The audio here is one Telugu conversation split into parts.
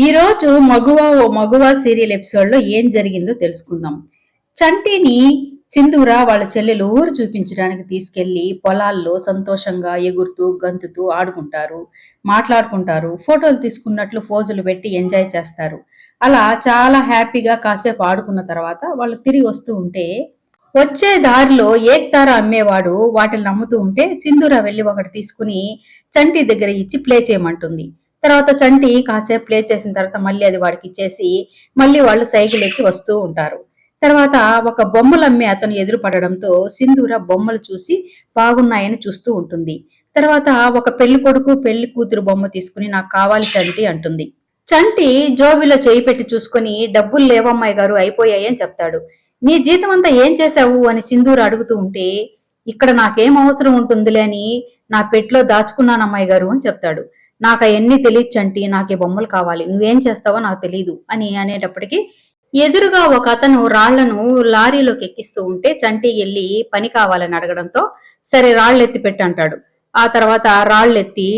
ఈరోజు మగువ ఓ మగువ సీరియల్ ఎపిసోడ్లో ఏం జరిగిందో తెలుసుకుందాం. చంటిని సింధూర వాళ్ళ చెల్లెలు ఊరు చూపించడానికి తీసుకెళ్ళి పొలాల్లో సంతోషంగా ఎగురుతూ గంతుతూ ఆడుకుంటారు మాట్లాడుకుంటారు ఫోటోలు తీసుకున్నట్లు ఫోజులు పెట్టి ఎంజాయ్ చేస్తారు. అలా చాలా హ్యాపీగా కాసేపు ఆడుకున్న తర్వాత వాళ్ళు తిరిగి వస్తూ ఉంటే వచ్చే దారిలో ఏక్తార అమ్మేవాడు వాటిని నమ్ముతూ ఉంటే సింధూర వెళ్ళి ఒకటి తీసుకుని చంటి దగ్గర ఇచ్చి ప్లే చేయమంటుంది. తర్వాత చంటి కాసేపు ప్లే చేసిన తర్వాత మళ్ళీ అది వాడికి ఇచ్చేసి మళ్ళీ వాళ్ళు సైకిల్ ఎక్కి వస్తూ ఉంటారు. తర్వాత ఒక బొమ్మలు అమ్మే అతను ఎదురు పడడంతో సింధూర బొమ్మలు చూసి బాగున్నాయని చూస్తూ ఉంటుంది. తర్వాత ఒక పెళ్ళి కొడుకు పెళ్ళి కూతురు బొమ్మ తీసుకుని నాకు కావాలి చంటి అంటుంది. చంటి జోబిలో చేయి పెట్టి చూసుకుని డబ్బులు లేవమ్మాయి గారు అయిపోయాయని చెప్తాడు. నీ జీతం అంతా ఏం చేశావు అని సింధూర అడుగుతూ ఉంటే ఇక్కడ నాకేం అవసరం ఉంటుందిలే అని నా పెట్లో దాచుకున్నాను అమ్మాయి గారు అని చెప్తాడు. నాకు అవన్నీ తెలియదు చంటి నాకు ఈ బొమ్మలు కావాలి నువ్వేం చేస్తావో నాకు తెలియదు అని అనేటప్పటికీ ఎదురుగా ఒక అతను రాళ్ళను లారీలోకి ఎక్కిస్తూ ఉంటే చంటి వెళ్ళి పని కావాలని అడగడంతో సరే రాళ్ళు ఎత్తి పెట్టి అంటాడు. ఆ తర్వాత రాళ్ళు ఎత్తి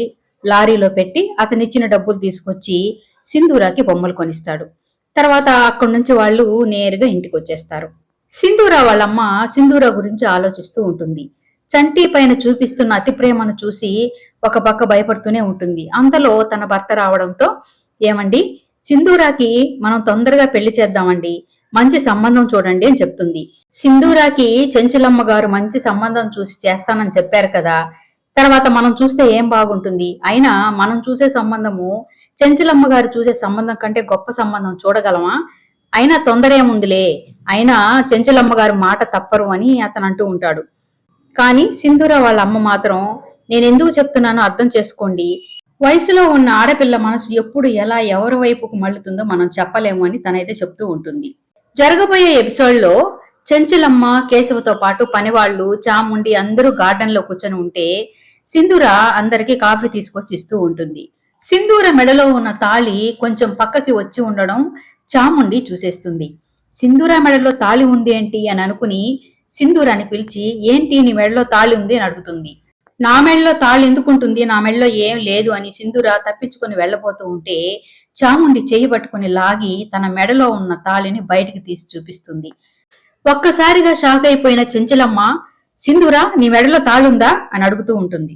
లారీలో పెట్టి అతను ఇచ్చిన డబ్బులు తీసుకొచ్చి సింధూరాకి బొమ్మలు కొనిస్తాడు. తర్వాత అక్కడి నుంచి వాళ్ళు నేరుగా ఇంటికి వచ్చేస్తారు. సింధూరా వాళ్ళమ్మ సింధూరా గురించి ఆలోచిస్తూ ఉంటుంది. చంటి పైన చూపిస్తున్న అతి ప్రేమను చూసి ఒక పక్క భయపడుతూనే ఉంటుంది. అంతలో తన భర్త రావడంతో ఏమండి? సింధూరాకి మనం తొందరగా పెళ్ళి చేద్దామండి. మంచి సంబంధం చూడండి అని చెప్తుంది. సింధూరాకి చెంచలమ్మ గారు మంచి సంబంధం చూసి చేస్తానని చెప్పారు కదా. తర్వాత మనం చూస్తే ఏం బాగుంటుంది? అయినా మనం చూసే సంబంధము చెంచలమ్మ గారు చూసే సంబంధం కంటే గొప్ప సంబంధం చూడగలమా? అయినా తొందర ఏముందిలే. అయినా చెంచలమ్మ గారు మాట తప్పరు అని అతను అంటూ ఉంటాడు. కానీ సింధూర వాళ్ళ అమ్మ మాత్రం నేను ఎందుకు చెప్తున్నానో అర్థం చేసుకోండి. వయసులో ఉన్న ఆడపిల్ల మనసు ఎప్పుడు ఎలా ఎవరి వైపుకు మళ్ళుతుందో మనం చెప్పలేము అని తనైతే చెప్తూ ఉంటుంది. జరగబోయే ఎపిసోడ్లో చెంచలమ్మ కేశవతో పాటు పనివాళ్ళు చాముండి అందరూ గార్డెన్లో కూర్చొని ఉంటే సింధూర అందరికీ కాఫీ తీసుకొచ్చి ఇస్తూ ఉంటుంది. సింధూర మెడలో ఉన్న తాళి కొంచెం పక్కకి వచ్చి ఉండడం చాముండి చూసేస్తుంది. సింధూర మెడలో తాళి ఉంది ఏంటి అని అనుకుని సింధూరాన్ని పిలిచి ఏంటి నీ మెడలో తాళి ఉంది? అని అడుగుతుంది. నా మెడలో తాళి ఎందుకుంటుంది? నా మెడలో ఏం లేదు అని సింధూర తప్పించుకొని వెళ్ళబోతూ ఉంటే చాముండి చేయి పట్టుకుని లాగి తన మెడలో ఉన్న తాళిని బయటికి తీసి చూపిస్తుంది. ఒక్కసారిగా షాక్ అయిపోయిన చెంచలమ్మ సింధూర నీ మెడలో తాళుందా? అని అడుగుతూ ఉంటుంది.